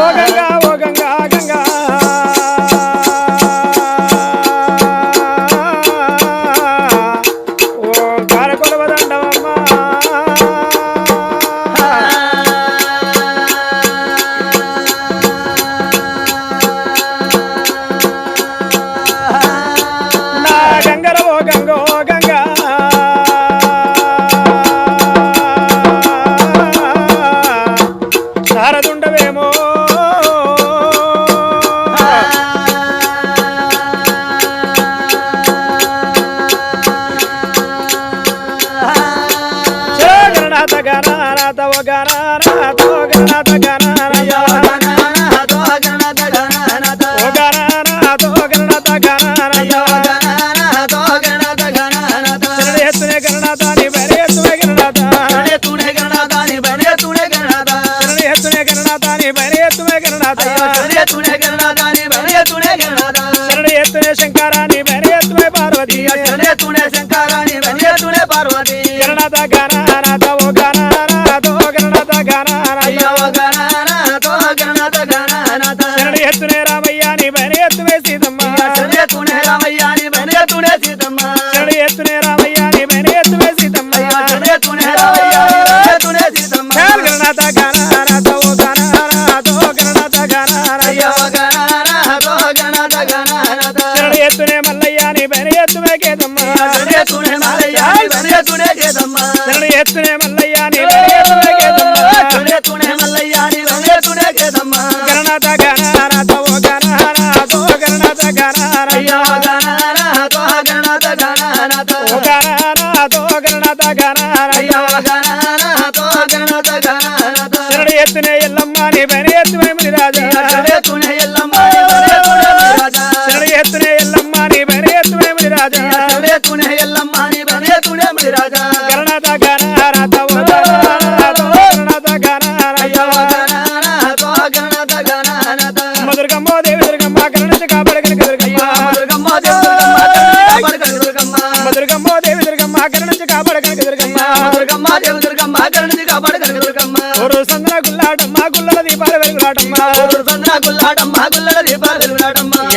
ఓ శంకరాణి ఎత్తునే పార్వతి నీ బలి ఎత్తునే పార్వతి పార్వతి గణనాథ గణనాథ గణనాథ శరణి ఎత్తునే రామయ్య నీ బలి ఎత్తునే సీతమ్మ. శరణి ఎత్తునే రామయ్య నీ బలి ఎత్తునే సీతమ్మ. చాలు గణనాథ గణనాథ ఓ గణనాథ ఓ గణనాథ గణనాథ. శరణి ఎత్తునే మల్లయ్య నీ బలి ఎత్తునే కేతమ్మ. శరణి ఎత్తునే మల్లయ్య నీ ఓ గణనాథ ఎత్తునే ఎల్లమ్మ నీ బలి ఎత్తునే మునిరాజా. శరణి ఎత్తునే ఎల్లమ్మ నీ బలి ఎత్తునే మునిరాజా. దేవి దుర్గమ్మ కరుణించి కాపాడు కనుక దుర్గమ్మ. ఓరు సందన గుల్లాటమ్మ గుల్లల దీపాల వెలుగులాటమ్మ.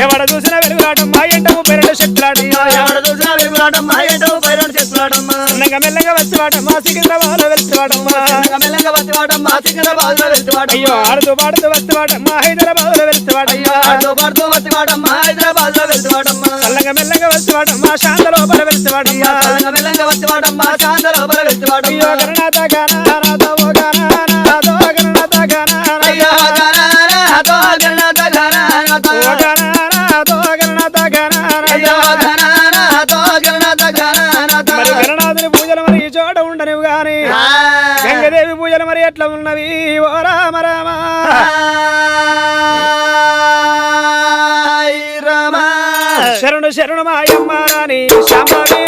ఎవడ చూసిన వెలుగులాటమ్మ ఎండము పెరడు శక్తులాటమ్మ మెల్లగా మెల్లగా వచ్చి వాటమ్మ సికింద్రాబాద్ వెళ్తువాటమ్మ అయ్యో ఆడుతూ పాడుతూ వస్తు వాటమ్మ హైదరాబాద్లో వెళ్తువాటమ్మ మెల్లగా వచ్చి వాటమ్మ శాంత ఎట్లా ఉన్నవి? ఓ రామ రామ. శరణు శరణు మాయమ్మ రాణి శాంభవి రాణి శాంభవి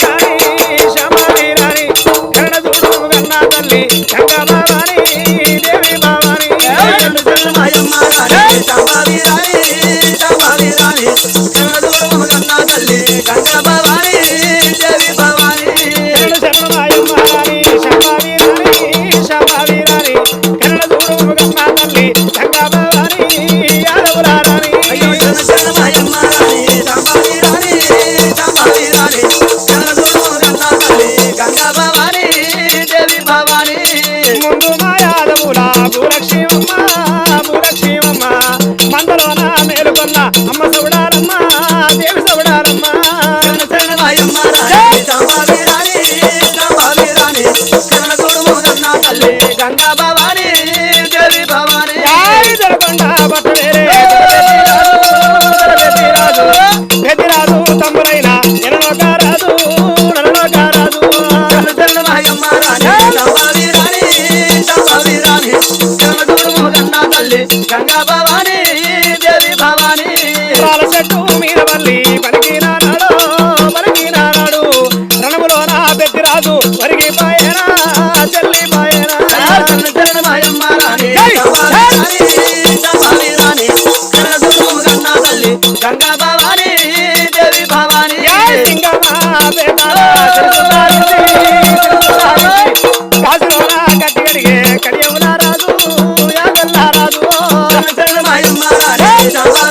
శాంభవి రాణి కరణ చూడు గన్నా తల్లి గంగా భవాని మురక్షీమమ్మ మురక్షీమమ్మ మందలోన మేలుకొన్న అమ్మ సౌడారమ్మ దేవి సౌడారమ్మ శరణ శరణ వాయమ్మ రాణి రాణి రాణి గంగా భవానీ దేవి భవానీ పాల చెట్టు మీద వల్లి పలికినాడు పలికినాడు రణములో నా పెద్ది రాజు వరిగి పాయనా చెల్లి పాయనా గంగా భవానీ దేవి భవానీ సింగమా గంగా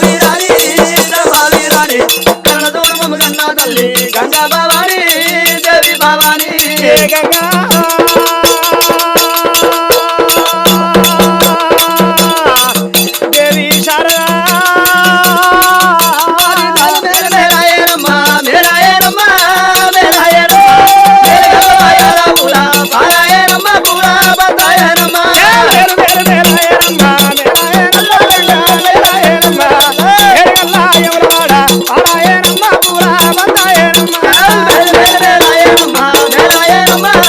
Namah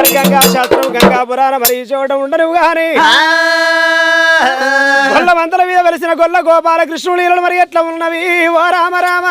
మరి గంగా శాస్త్రం గంగా పురాణ మరి ఈ చోట ఉండను గాని. గొల్ల మంతల మీద వెలిసిన గొల్ల గోపాల కృష్ణుడు మరి ఎట్లా ఉన్నవి? ఓ రామ రామ.